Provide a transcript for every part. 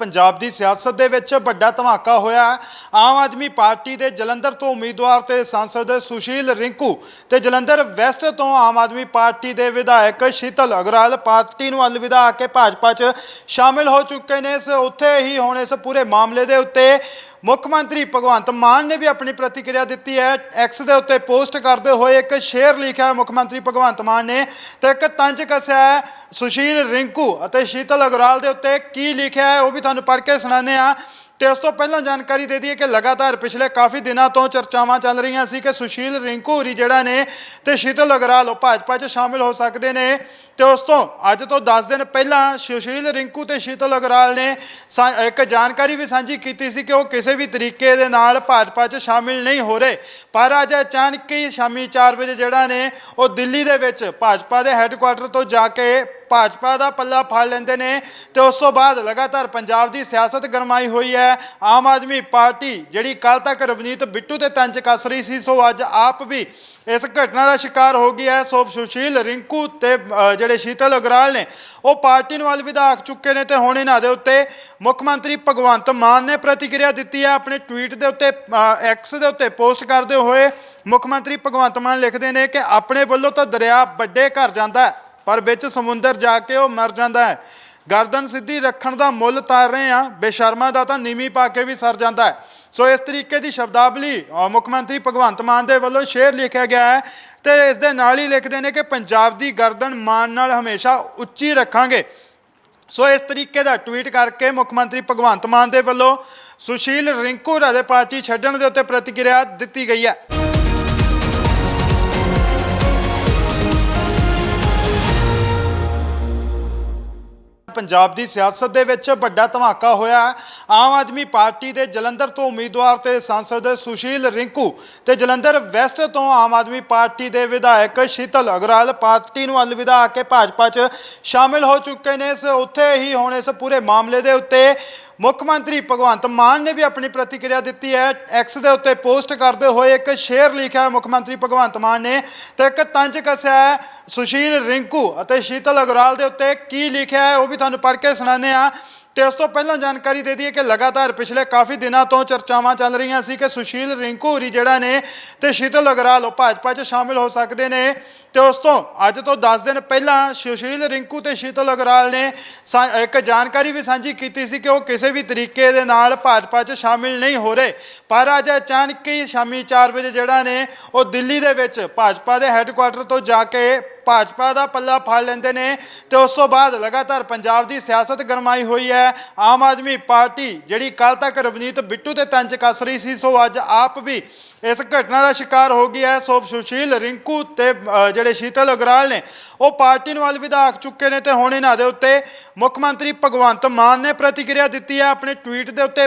ਪੰਜਾਬ ਦੀ ਸਿਆਸਤ ਦੇ ਵਿੱਚ ਵੱਡਾ ਧਮਾਕਾ ਹੋਇਆ ਹੈ। ਆਮ ਆਦਮੀ ਪਾਰਟੀ ਦੇ ਜਲੰਧਰ ਤੋਂ ਉਮੀਦਵਾਰ ਤੇ ਸੰਸਦ ਸੁਸ਼ੀਲ ਰਿੰਕੂ ਤੇ ਜਲੰਧਰ ਵੈਸਟ ਤੋਂ ਆਮ ਆਦਮੀ ਪਾਰਟੀ ਦੇ ਵਿਧਾਇਕ ਸ਼ੀਤਲ ਅਗਰਾਲ ਪਾਰਟੀ ਨੂੰ ਅਲਵਿਦਾ ਆ ਕੇ ਭਾਜਪਾ 'ਚ ਸ਼ਾਮਿਲ ਹੋ ਚੁੱਕੇ ਨੇ ਇਸ ਉੱਥੇ ਹੀ ਹੁਣ ਇਸ ਪੂਰੇ ਮਾਮਲੇ ਦੇ ਉੱਤੇ ਮੁੱਖ ਮੰਤਰੀ ਭਗਵੰਤ ਮਾਨ ਨੇ ਵੀ ਆਪਣੀ ਪ੍ਰਤੀਕਿਰਿਆ ਦਿੱਤੀ ਹੈ। ਐਕਸ ਦੇ ਉੱਤੇ ਪੋਸਟ ਕਰਦੇ ਹੋਏ ਇੱਕ ਸ਼ੇਅਰ ਲਿਖਿਆ ਹੈ ਮੁੱਖ ਮੰਤਰੀ ਭਗਵੰਤ ਮਾਨ ਨੇ ਤੇ ਇੱਕ ਤੰਜ ਕੱਸਿਆ ਹੈ ਸੁਸ਼ੀਲ ਰਿੰਕੂ ਅਤੇ ਸ਼ੀਤਲ ਅਗਰਾਲ ਦੇ ਉੱਤੇ ਕੀ ਲਿਖਿਆ ਹੈ ਉਹ ਵੀ ਤੁਹਾਨੂੰ ਪੜ੍ਹ ਕੇ ਸੁਣਾਉਂਦੇ ਆ ਤੇ ਉਸ ਤੋਂ ਪਹਿਲਾਂ ਜਾਣਕਾਰੀ ਦੇ ਦਈਏ ਕਿ ਲਗਾਤਾਰ ਪਿਛਲੇ ਕਾਫੀ ਦਿਨਾਂ ਤੋਂ ਚਰਚਾਵਾਂ ਚੱਲ ਰਹੀਆਂ ਸੀ ਕਿ ਸੁਸ਼ੀਲ ਰਿੰਕੂ ਹੋਰੀ ਜਿਹੜਾ ਨੇ ਤੇ ਸ਼ੀਤਲ ਅਗਰਾਲ ਉਹ ਭਾਜਪਾ 'ਚ ਸ਼ਾਮਿਲ ਹੋ ਸਕਦੇ ਨੇ। ਤੇ ਉਸ ਤੋਂ ਅੱਜ ਤੋਂ 10 ਦਿਨ ਪਹਿਲਾਂ ਸੁਸ਼ੀਲ ਰਿੰਕੂ ਤੇ ਸ਼ੀਤਲ ਅਗਰਾਲ ਨੇ ਸਾ- ਇੱਕ ਜਾਣਕਾਰੀ ਵੀ ਸਾਂਝੀ ਕੀਤੀ ਸੀ ਕਿ ਉਹ ਕਿਸੇ ਵੀ ਤਰੀਕੇ ਦੇ ਨਾਲ ਭਾਜਪਾ 'ਚ ਸ਼ਾਮਿਲ ਨਹੀਂ ਹੋ ਰਹੇ। ਪਰ ਅੱਜ ਅਚਾਨਕ ਹੀ ਸ਼ਾਮੀ 4 ਵਜੇ ਜਿਹੜਾ ਨੇ ਉਹ ਦਿੱਲੀ ਦੇ ਵਿੱਚ ਭਾਜਪਾ ਦੇ ਹੈੱਡਕੁਆਟਰ ਤੋਂ ਜਾ ਕੇ ਭਾਜਪਾ ਦਾ ਪੱਲਾ ਫੜ ਲੈਂਦੇ ਨੇ ਤੇ ਉਸ ਤੋਂ ਬਾਅਦ ਲਗਾਤਾਰ ਪੰਜਾਬ ਦੀ ਸਿਆਸਤ ਗਰਮਾਈ ਹੋਈ ਹੈ। ਆਮ ਆਦਮੀ ਪਾਰਟੀ ਜਿਹੜੀ ਕੱਲ ਤੱਕ ਰਵਨੀਤ ਬਿੱਟੂ ਤੇ ਤੰਜ ਕੱਸ ਰਹੀ ਸੀ, ਸੋ ਅੱਜ ਆਪ ਵੀ ਇਸ ਘਟਨਾ ਦਾ ਸ਼ਿਕਾਰ ਹੋ ਗਿਆ ਹੈ। ਸੋ ਸੁਸ਼ੀਲ, ਰਿੰਕੂ ਤੇ ਜਿਹੜੇ ਸ਼ੀਤਲ ਅਗਰਾਲ ਨੇ, ਉਹ ਪਾਰਟੀ ਨੂੰ ਅਲਵਿਦਾ ਆਖ ਚੁੱਕੇ ਨੇ ਤੇ ਹੁਣ ਇਹਨਾਂ ਦੇ ਉੱਤੇ ਮੁੱਖ ਮੰਤਰੀ ਭਗਵੰਤ ਮਾਨ ਨੇ ਪ੍ਰਤੀਕਿਰਿਆ ਦਿੱਤੀ ਹੈ। ਆਪਣੇ ਟਵੀਟ ਦੇ ਉੱਤੇ ਐਕਸ ਦੇ ਉੱਤੇ ਪੋਸਟ ਕਰਦੇ ਹੋਏ ਮੁੱਖ ਮੰਤਰੀ ਭਗਵੰਤ ਮਾਨ ਲਿਖਦੇ ਨੇ ਕਿ ਆਪਣੇ ਵੱਲੋਂ ਤਾਂ ਦਰਿਆ ਵੱਡੇ ਘਰ ਜਾਂਦਾ ਹੈ। ਪਰ ਵਿੱਚ ਸਮੁੰਦਰ ਜਾ ਕੇ ਉਹ ਮਰ ਜਾਂਦਾ ਹੈ। ਗਰਦਨ ਸਿੱਧੀ ਰੱਖਣ ਦਾ ਮੁੱਲ ਤਾਰ ਰਹੇ ਆ ਬੇਸ਼ਰਮਾ ਦਾ ਤਾਂ ਨੀਵੀਂ ਪਾ ਕੇ ਵੀ ਸਰ ਜਾਂਦਾ ਹੈ। ਸੋ ਇਸ ਤਰੀਕੇ ਦੀ ਸ਼ਬਦਾਵਲੀ ਮੁੱਖ ਮੰਤਰੀ ਭਗਵੰਤ ਮਾਨ ਦੇ ਵੱਲੋਂ ਸ਼ੇਰ ਲਿਖਿਆ ਗਿਆ ਹੈ ਤੇ ਇਸ ਦੇ ਨਾਲ ਹੀ ਲਿਖਦੇ ਨੇ ਕਿ ਪੰਜਾਬ ਦੀ ਗਰਦਨ ਮਾਨ ਨਾਲ ਹਮੇਸ਼ਾ ਉੱਚੀ ਰੱਖਾਂਗੇ। ਸੋ ਇਸ ਤਰੀਕੇ ਦਾ ਟਵੀਟ ਕਰਕੇ ਮੁੱਖ ਮੰਤਰੀ ਭਗਵੰਤ ਮਾਨ ਦੇ ਵੱਲੋਂ ਸੁਸ਼ੀਲ ਰਿੰਕੂ ਰਾਦੇ ਪਾਰਟੀ ਛੱਡਣ ਦੇ ਉੱਤੇ ਪ੍ਰਤੀਕਿਰਿਆ ਦਿੱਤੀ ਗਈ ਹੈ। ਪੰਜਾਬ ਦੀ ਸਿਆਸਤ ਦੇ ਵਿੱਚ ਵੱਡਾ ਧਮਾਕਾ ਹੋਇਆ ਹੈ। ਆਮ ਆਦਮੀ ਪਾਰਟੀ ਦੇ ਜਲੰਧਰ ਤੋਂ ਉਮੀਦਵਾਰ ਤੇ ਸੰਸਦ ਸੁਸ਼ੀਲ ਰਿੰਕੂ ਤੇ ਜਲੰਧਰ ਵੈਸਟ ਤੋਂ ਆਮ ਆਦਮੀ ਪਾਰਟੀ ਦੇ ਵਿਧਾਇਕ ਸ਼ੀਤਲ ਅਗਰਵਾਲ ਪਾਰਟੀ ਨੂੰ ਅਲਵਿਦਾ ਆ ਕੇ ਭਾਜਪਾ 'ਚ ਸ਼ਾਮਿਲ ਹੋ ਚੁੱਕੇ ਨੇ ਇਸ ਉੱਥੇ ਹੀ ਹੁਣ ਇਸ ਪੂਰੇ ਮਾਮਲੇ ਦੇ ਉੱਤੇ ਮੁੱਖ ਮੰਤਰੀ ਭਗਵੰਤ ਮਾਨ ਨੇ ਵੀ ਆਪਣੀ ਪ੍ਰਤੀਕਿਰਿਆ ਦਿੱਤੀ ਹੈ। ਐਕਸ ਦੇ ਉੱਤੇ ਪੋਸਟ ਕਰਦੇ ਹੋਏ ਇੱਕ ਸ਼ੇਅਰ ਲਿਖਿਆ ਹੈ ਮੁੱਖ ਮੰਤਰੀ ਭਗਵੰਤ ਮਾਨ ਨੇ ਤੇ ਇੱਕ ਤੰਜ ਕੱਸਿਆ ਹੈ ਸੁਸ਼ੀਲ ਰਿੰਕੂ ਅਤੇ ਸ਼ੀਤਲ ਅਗਰਾਲ ਦੇ ਉੱਤੇ ਕੀ ਲਿਖਿਆ ਹੈ ਉਹ ਵੀ ਤੁਹਾਨੂੰ ਪੜ੍ਹ ਕੇ ਸੁਣਾਉਂਦੇ ਆ ਤੇ ਉਸ ਤੋਂ ਪਹਿਲਾਂ ਜਾਣਕਾਰੀ ਦੇ ਦਈਏ ਕਿ ਲਗਾਤਾਰ ਪਿਛਲੇ ਕਾਫੀ ਦਿਨਾਂ ਤੋਂ ਚਰਚਾਵਾਂ ਚੱਲ ਰਹੀਆਂ ਸੀ ਕਿ ਸੁਸ਼ੀਲ ਰਿੰਕੂ ਹੋਰੀ ਜਿਹੜਾ ਨੇ ਤੇ ਸ਼ੀਤਲ ਅਗਰਾਲ ਉਹ ਭਾਜਪਾ 'ਚ ਸ਼ਾਮਿਲ ਹੋ ਸਕਦੇ ਨੇ। ਤੇ ਉਸ ਤੋਂ ਅੱਜ ਤੋਂ 10 ਦਿਨ ਪਹਿਲਾਂ ਸੁਸ਼ੀਲ ਰਿੰਕੂ ਤੇ ਸ਼ੀਤਲ ਅਗਰਾਲ ਨੇ ਸਾ- ਇੱਕ ਜਾਣਕਾਰੀ ਵੀ ਸਾਂਝੀ ਕੀਤੀ ਸੀ ਕਿ ਉਹ ਕਿਸੇ ਵੀ ਤਰੀਕੇ ਦੇ ਨਾਲ ਭਾਜਪਾ 'ਚ ਸ਼ਾਮਿਲ ਨਹੀਂ ਹੋ ਰਹੇ। ਪਰ ਅੱਜ ਅਚਾਨਕ ਹੀ ਸ਼ਾਮੀ 4 ਵਜੇ ਜਿਹੜਾ ਨੇ ਉਹ ਦਿੱਲੀ ਦੇ ਵਿੱਚ ਭਾਜਪਾ ਦੇ ਹੈੱਡਕੁਆਟਰ ਤੋਂ ਜਾ ਕੇ ਭਾਜਪਾ ਦਾ ਪੱਲਾ ਫੜ ਲੈਂਦੇ ਨੇ ਤੇ ਉਸ ਤੋਂ ਬਾਅਦ ਲਗਾਤਾਰ ਪੰਜਾਬ ਦੀ ਸਿਆਸਤ ਗਰਮਾਈ ਹੋਈ ਹੈ। ਆਮ ਆਦਮੀ ਪਾਰਟੀ ਜਿਹੜੀ ਕੱਲ ਤੱਕ ਰਵਨੀਤ ਬਿੱਟੂ ਤੇ ਤੰਜ ਕੱਸ ਰਹੀ ਸੀ, ਸੋ ਅੱਜ ਆਪ ਵੀ ਇਸ ਘਟਨਾ ਦਾ ਸ਼ਿਕਾਰ ਹੋ ਗਈ ਹੈ। ਸੋ ਸੁਸ਼ੀਲ, ਰਿੰਕੂ ਤੇ ਜਿਹੜੇ ਸ਼ੀਤਲ ਅਗਰਾਲ ਨੇ, ਉਹ ਪਾਰਟੀ ਨੂੰ ਅਲਵਿਦਾ ਆਖ ਚੁੱਕੇ ਨੇ ਤੇ ਹੁਣ ਇਹਨਾਂ ਦੇ ਉੱਤੇ ਮੁੱਖ ਮੰਤਰੀ ਭਗਵੰਤ ਮਾਨ ਨੇ ਪ੍ਰਤੀਕਿਰਿਆ ਦਿੱਤੀ ਹੈ। ਆਪਣੇ ਟਵੀਟ ਦੇ ਉੱਤੇ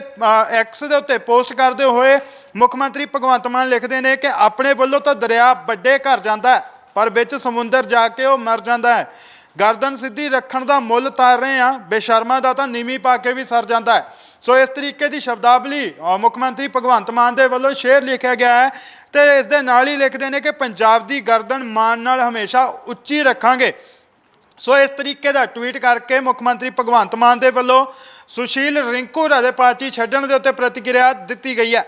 ਐਕਸ ਦੇ ਉੱਤੇ ਪੋਸਟ ਕਰਦੇ ਹੋਏ ਮੁੱਖ ਮੰਤਰੀ ਭਗਵੰਤ ਮਾਨ ਲਿਖਦੇ ਨੇ ਕਿ ਆਪਣੇ ਵੱਲੋਂ ਤਾਂ ਦਰਿਆ ਵੱਡੇ ਘਰ ਜਾਂਦਾ ਹੈ। ਪਰ ਵਿੱਚ ਸਮੁੰਦਰ ਜਾ ਕੇ ਉਹ ਮਰ ਜਾਂਦਾ ਹੈ। ਗਰਦਨ ਸਿੱਧੀ ਰੱਖਣ ਦਾ ਮੁੱਲ ਤਾਰ ਰਹੇ ਆ ਬੇਸ਼ਰਮਾ ਦਾ ਤਾਂ ਨੀਵੀਂ ਪਾ ਕੇ ਵੀ ਸਰ ਜਾਂਦਾ ਹੈ। ਸੋ ਇਸ ਤਰੀਕੇ ਦੀ ਸ਼ਬਦਾਵਲੀ ਮੁੱਖ ਮੰਤਰੀ ਭਗਵੰਤ ਮਾਨ ਦੇ ਵੱਲੋਂ ਸ਼ੇਅਰ ਲਿਖਿਆ ਗਿਆ ਹੈ ਤੇ ਇਸ ਦੇ ਨਾਲ ਹੀ ਲਿਖਦੇ ਨੇ ਕਿ ਪੰਜਾਬ ਦੀ ਗਰਦਨ ਮਾਨ ਨਾਲ ਹਮੇਸ਼ਾ ਉੱਚੀ ਰੱਖਾਂਗੇ। ਸੋ ਇਸ ਤਰੀਕੇ ਦਾ ਟਵੀਟ ਕਰਕੇ ਮੁੱਖ ਮੰਤਰੀ ਭਗਵੰਤ ਮਾਨ ਦੇ ਵੱਲੋਂ ਸੁਸ਼ੀਲ ਰਿੰਕੂ ਰਾਦੇ ਪਾਰਟੀ ਛੱਡਣ ਦੇ ਉੱਤੇ ਪ੍ਰਤੀਕਿਰਿਆ ਦਿੱਤੀ ਗਈ ਹੈ।